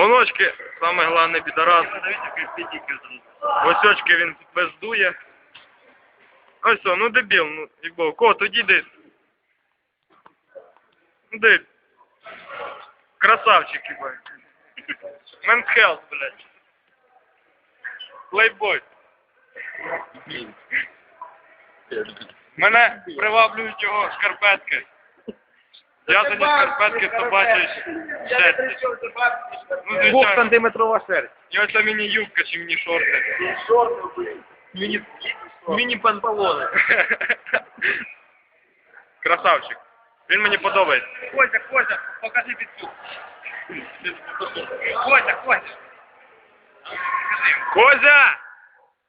Оночки, саме головне підарас. Осьочки він пиздує. Ось ну дебіл, ну їбав. Кот, іди. Ну де? Красавчик. Men's health, блядь. Плейбой. Мене приваблюють його шкарпетки. В'язані шкарпетки собачі шерсті. Ну, Двох звичайно. сантиметрова шерсть. І ось ця міні-юбка чи міні-шорти. Міні, міні-панталони. Красавчик. Він мені подобається. Козя, Козя, покажи підсук. Козя, Козя. Козя!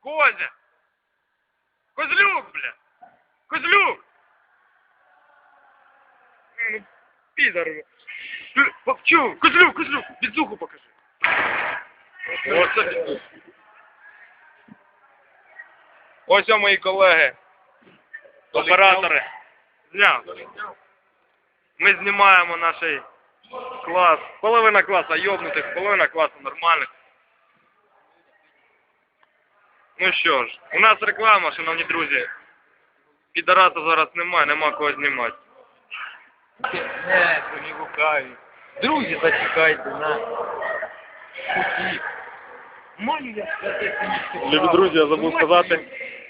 Козя! Козлюк, бля! Козлюк! Ну, підар. Ти- по- Чу, козлюк, козлюк, підзуху покажи. Оце. Ось о мої колеги. Оператори. Зняв. Ми знімаємо наш клас. Половина класу йобнутих, половина класу нормальних. Ну що ж, у нас реклама, шановні друзі. Підарата зараз немає, нема кого знімати. Не, не гукаю. Друзі, зачекайте на путі. Маю я сказати. Любі друзі, я забув сказати,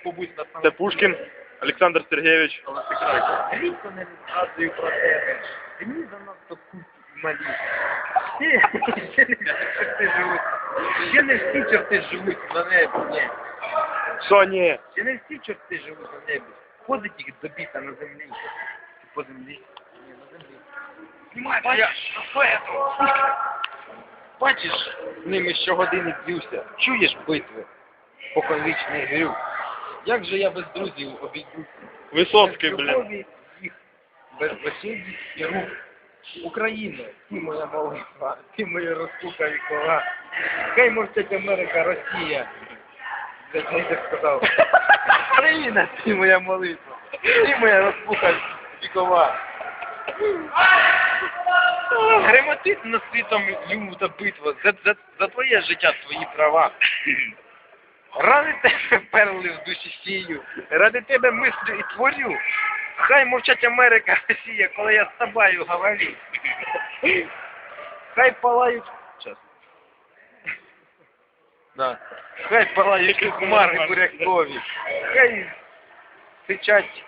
Побудь на Це Пушкін Олександр Сергійович. Рідко не розказую про тебе. Ти мені занадто кут малі. Ще, не всі чорти живуть. Ще не всі чорти живуть на небі. Ні. Що ні? Ще не всі чорти живуть на небі. Ходить їх добіта на землі. По землі? Знімай, бачиш, Бачиш, з ними щогодини б'юся. Чуєш битви? Поконвічний грю. Як же я без друзів обійдуся? Висоцький, Без блін. без бесіді і рук. Україна, ти моя молитва, ти моя розпука вікова. Хай мовчать Америка, Росія. Блядь, я так сказав. Україна, ти моя молитва, ти моя розпука вікова. Гремотить над світом люта битва за, за, за твоє життя, твої права. Ради тебе перли в душі сію, ради тебе мислю і творю. Хай мовчать Америка, Росія, коли я з тобою говорю. Хай палають. Час. Да. Хай палають хмари бурякові. Хай сичать.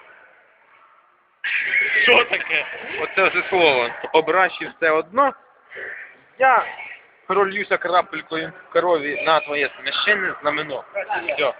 Що таке? Оце все слово. Обращі все одно. Я пролюся крапелькою крові на твоє священне знамено. Все.